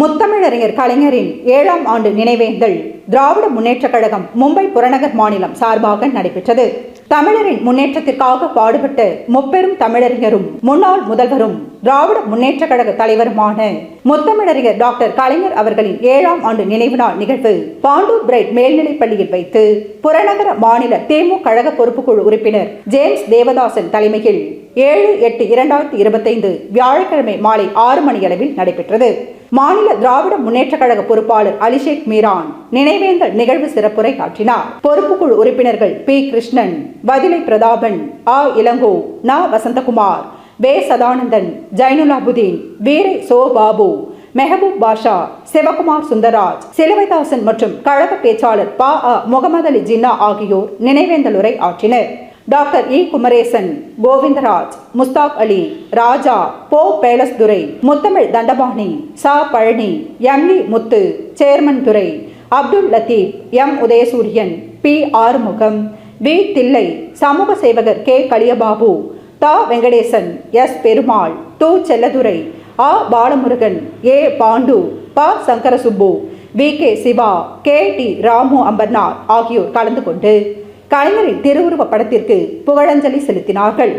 முத்தமிழறிஞர் கலைஞரின் ஏழாம் ஆண்டு நினைவேந்தல் திராவிட முன்னேற்றக் கழகம் மும்பை புறநகர் மாநிலம் சார்பாக நடைபெற்றது. தமிழரின் முன்னேற்றத்திற்காக பாடுபட்ட முப்பெரும் தமிழறிஞரும் முன்னாள் முதல்வரும் திராவிட முன்னேற்றக் கழக தலைவருமான முத்தமிழறிஞர் டாக்டர் கலைஞர் அவர்களின் ஏழாம் ஆண்டு நினைவு நாள் நிகழ்வு பாண்டூர் பிரைட் மேல்நிலைப் பள்ளியில் வைத்து புறநகர மாநில தேமு கழக பொறுப்புக்குழு உறுப்பினர் ஜேம்ஸ் தேவதாசன் தலைமையில் ஏழு எட்டு இரண்டாயிரத்தி இருபத்தைந்து வியாழக்கிழமை மாலை ஆறு மணியளவில் நடைபெற்றது. மாநில திராவிட முன்னேற்ற கழக பொறுப்பாளர் அலிஷேக் மீரான் நினைவேந்தல் நிகழ்வு சிறப்புரை ஆற்றினார் பொறுப்புக்குழு உறுப்பினர்கள் பி. கிருஷ்ணன் பதிலை பிரதாபன் ஆ. இளங்கோ நா. வசந்தகுமார் வே. சதானந்தன் ஜைனுலாபுதீன் வீரை சோ. பாபு மெஹபூப் பாஷா சிவகுமார் சுந்தராஜ் சிலுவைதாசன் மற்றும் கழக பேச்சாளர் பா. அ முகமது அலி ஜின்னா ஆகியோர் நினைவேந்தலுரை ஆற்றினர். டாக்டர் இ. குமரேசன் கோவிந்தராஜ் முஸ்தாக் அலி ராஜா போ. பேலஸ்துரை முத்தமிழ் தண்டபாணி சா. பழனி எம். இ. Muthu chairman Durai Abdul Latheef M. Udhayasuriyan P. Arumugam V. Thillai சமூக சேவகர் கே. கலியபாபு தா. வெங்கடேசன் எஸ். பெருமாள் து. செல்லதுரை ஆ. பாலமுருகன் ஏ. பாண்டு ப. Sankarasubbu V. K. Siva K. D. Ramu Ambarnath ஆகியோர் கலந்து கொண்டு கலைஞரின் திருவுருவ படத்திற்கு புகழஞ்சலி செலுத்தினார்கள்.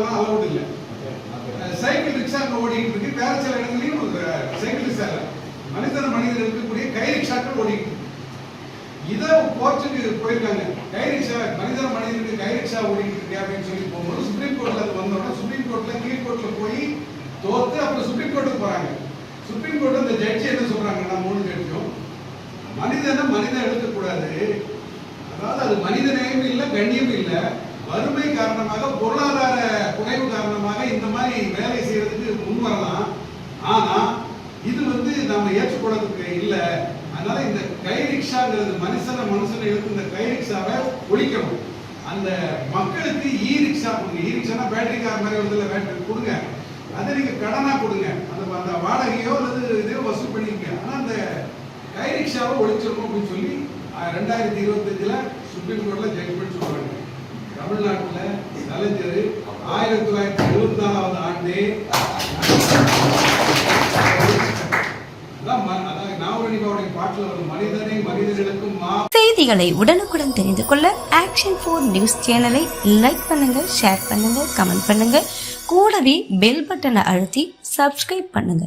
அதெல்லாம் அலௌட் இல்ல சைக்கிள் ரிக்ஷா ஓடிட்டு இருக்கு. வேற சில இடங்களையும் சைக்கிள் ரிக்ஷா மனிதர் மனிதர் இருக்கக்கூடிய கை ரிக்ஷாக்கள் ஓடிட்டு இதை கோர்ட்டுக்கு போயிருக்காங்க. கை ரிக்ஷா மனிதர் மனிதனுக்கு கை ரிக்ஷா ஓடிட்டு இருக்கு அப்படின்னு சொல்லி போகும்போது சுப்ரீம் கோர்ட்ல அது வந்தோடனே சுப்ரீம் கோர்ட்ல கீழ் கோர்ட்ல போய் தோத்து அப்புறம் சுப்ரீம் கோர்ட்டுக்கு போறாங்க. சுப்ரீம் கோர்ட் இந்த ஜட்ஜி என்ன சொல்றாங்கன்னா மூணு ஜட்ஜும். மனிதனை மனிதன் எடுக்கக்கூடாது. அதாவது அது மனித நேயம் இல்லை கண்ணியம் இல்லை. வறுமை காரணமாக பொருளாதார குறைவு காரணமாக இந்த மாதிரி வேலை செய்யறதுக்கு முன் வரலாம் ஆனா இது வந்து நம்ம ஏற்றுக்கொள்ளதுக்கு இல்லை. அதனால இந்த கை ரிக்ஷாங்கிறது மனுஷனை மனுஷனை எடுத்து இந்த கை ரிக்ஷாவை ஒழிக்கணும். அந்த மக்களுக்கு இ ரிக்ஷா கொடுங்க. இ ரிக்ஷானா பேட்டரி கார் மாதிரி வருதுல பேட்டரி கொடுங்க. அதை நீங்க கடனா கொடுங்க. அந்த அந்த வாடகையோ அல்லது இதையோ வசூல் பண்ணிக்கங்க. ஆனா அந்த கை ரிக்ஷாவை ஒழிச்சிடணும் அப்படின்னு சொல்லி ரெண்டாயிரத்தி இருபத்தஞ்சுல சுப்ரீம் கோர்ட்ல ஜட்ஜ்மெண்ட் சொல்றாங்க தமிழ்நாட்டுல கலைஞர் ஆயிரத்தி தொள்ளாயிரத்தி எழுபத்தி நாலாவது ஆண்டு செய்திகளை உடனுக்குடன் தெரிந்து கொள்ள ஆக்ஷன் ஃபோர் நியூஸ் சேனலை லைக் பண்ணுங்க ஷேர் பண்ணுங்க கமெண்ட் பண்ணுங்க. கூடவே பெல் பட்டனை அழுத்தி சப்ஸ்கிரைப் பண்ணுங்க.